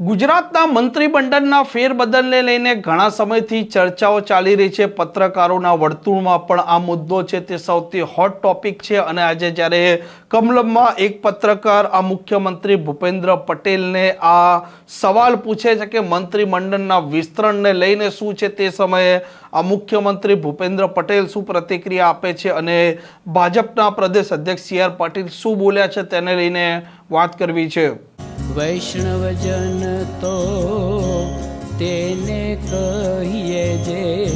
ગુજરાતના મંત્રીમંડળના ફેરબદલને લઈને ઘણા સમયથી ચર્ચાઓ ચાલી રહી છે. પત્રકારોના વર્તુળમાં પણ આ મુદ્દો છે તે સૌથી હોટ ટોપિક છે અને આજે જ્યારે કમલમમાં એક પત્રકાર, આ મુખ્યમંત્રી ભૂપેન્દ્ર પટેલને આ સવાલ પૂછે છે કે મંત્રીમંડળના વિસ્તરણને લઈને શું છે તે સમયે આ મુખ્યમંત્રી ભૂપેન્દ્ર પટેલ શું પ્રતિક્રિયા આપે છે અને ભાજપના પ્રદેશ અધ્યક્ષ સી આર પાટીલ શું બોલ્યા છે તેને લઈને વાત કરવી છે. વૈષ્ણવજન તો તેને કહીએ જે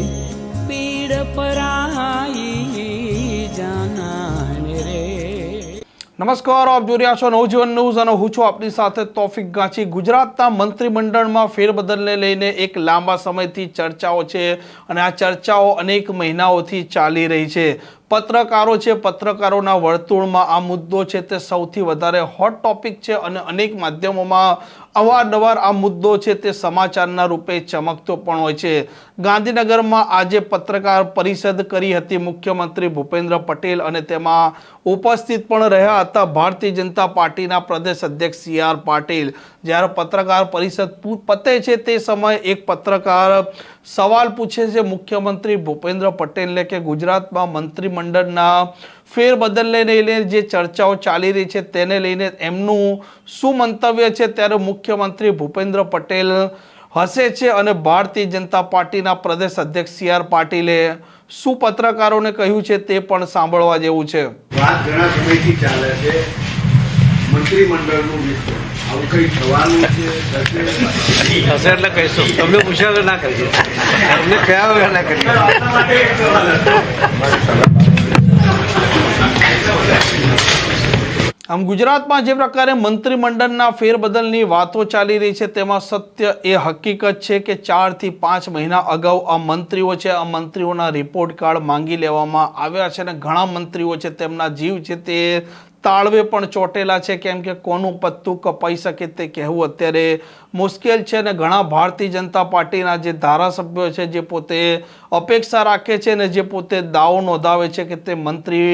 પીડ પરાઈ જાનાને રે. નમસ્કાર, આપ જોઈ રહ્યા છો નવજીવન ન્યૂઝ અને હું છું આપની સાથે તોફિક ગાંચી. ગુજરાતના મંત્રીમંડળમાં ફેરબદલને લઈને એક લાંબા સમયથી ચર્ચાઓ છે અને આ ચર્ચાઓ અનેક મહિનાઓથી ચાલી રહી છે. પત્રકારો છે, પત્રકારોના વર્તુળમાં આ મુદ્દો છે તે સૌથી વધારે હોટ ટોપિક છે અને અનેક માધ્યમોમાં અવારનવાર આ મુદ્દો છે તે સમાચારના રૂપે ચમકતો પણ હોય છે. ગાંધીનગરમાં આજે પત્રકાર પરિષદ કરી હતી મુખ્યમંત્રી ભૂપેન્દ્ર પટેલ અને તેમાં ઉપસ્થિત પણ રહ્યા હતા ભારતીય જનતા પાર્ટીના પ્રદેશ અધ્યક્ષ સી આર પાટીલ. જ્યારે પત્રકાર પરિષદ પતે છે તે સમયે એક પત્રકાર સવાલ પૂછે છે મુખ્યમંત્રી ભૂપેન્દ્ર પટેલને કે ગુજરાતમાં મંત્રીમંડળના ફેરબદલ લઈને જે ચર્ચાઓ ચાલી રહી છે તેને લઈને એમનું શું મંતવ્ય છે ત્યારે મુખ્યમંત્રી ભૂપેન્દ્ર પટેલ હસે છે અને ભારતીય જનતા પાર્ટીના પ્રદેશ અધ્યક્ષ સી આર પાટીલે શું પત્રકારોને કહ્યું છે તે પણ સાંભળવા જેવું છે. વાત ઘણા સમયથી ચાલે છે. મંત્રીમંડળનું વિસ્તરણ આવું કઈ થવાનું છે? હશે એટલે કહીશું. તમને પૂછ્યા ના કરીએ. તમને કયા વગર ના કરીએ. આમ ગુજરાતમાં જે પ્રકારે મંત્રીમંડળના ફેરબદલની વાતો ચાલી રહી છે, તેમાં સત્ય એ હકીકત છે કે ચારથી પાંચ મહિના અગાઉ આ મંત્રીઓ છે, આ મંત્રીઓના રિપોર્ટ કાર્ડ માંગી લેવામાં આવ્યા છે અને ઘણા મંત્રીઓ છે તેમના જીવ છે તે તાળવે પણ ચોટેલા છે. કેમ કે કોનું પત્તું કપાઈ શકે તે કહેવું અત્યારે મુશ્કેલ છે અને ઘણા ભારતીય જનતા પાર્ટીના જે ધારાસભ્યો છે, જે પોતે અપેક્ષા રાખે છે અને જે પોતે દાવો નોંધાવે છે કે તે મંત્રી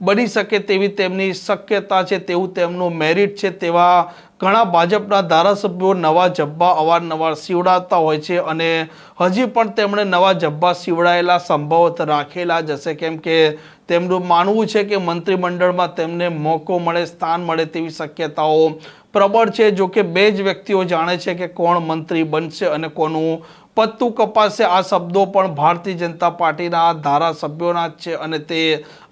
બની શકે તેવી તેમની શક્યતા છે, તેવું તેમનું મેરિટ છે, તેવા ઘણા ભાજપના ધારાસભ્યો નવા જબ્બા અવારનવાર સીવડાવતા હોય છે અને હજી પણ તેમણે નવા જબ્બા સીવડાયેલા સંભવત રાખેલા જ હશે. કેમ કે તેમનું માનવું છે કે મંત્રીમંડળમાં તેમને મોકો મળે, સ્થાન મળે તેવી શક્યતાઓ પ્રબળ છે. જો કે બે જ વ્યક્તિઓ જાણે છે કે કોણ મંત્રી બનશે અને કોનું પત્તું કપાશે આ શબ્દો પણ ભારતીય જનતા પાર્ટીના ધારાસભ્યોના જ છે અને તે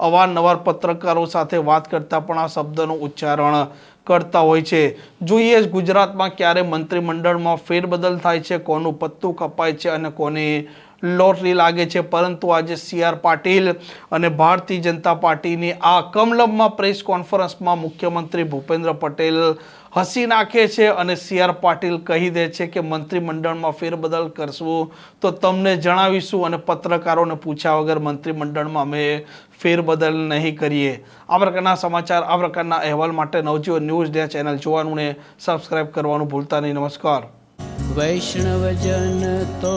અવારનવાર પત્રકારો સાથે વાત કરતા પણ આ શબ્દનું ઉચ્ચારણ કરતા હોય છે. જોઈએ ગુજરાતમાં ક્યારે મંત્રીમંડળમાં ફેરબદલ થાય છે, કોનું પત્તું કપાય છે અને કોની લોટરી લાગે છે, પરંતુ આજે સી આર પાટીલ અને ભારતીય જનતા પાર્ટીની આ કમલમમાં પ્રેસ કોન્ફરન્સમાં મુખ્યમંત્રી ભૂપેન્દ્ર પટેલ હસી નાખે છે અને સી આર પાટીલ કહી દે છે કે મંત્રીમંડળમાં ફેરબદલ કરશું તો તમને જણાવીશું અને પત્રકારોને પૂછ્યા વગર મંત્રીમંડળમાં અમે ફેરબદલ નહીં કરીએ. આ પ્રકારના સમાચાર, આ પ્રકારના અહેવાલ માટે નવજીવન ન્યૂઝ ડે ચેનલ જોવાનું ને સબસ્ક્રાઇબ કરવાનું ભૂલતા નહીં. નમસ્કાર. વૈષ્ણવજન તો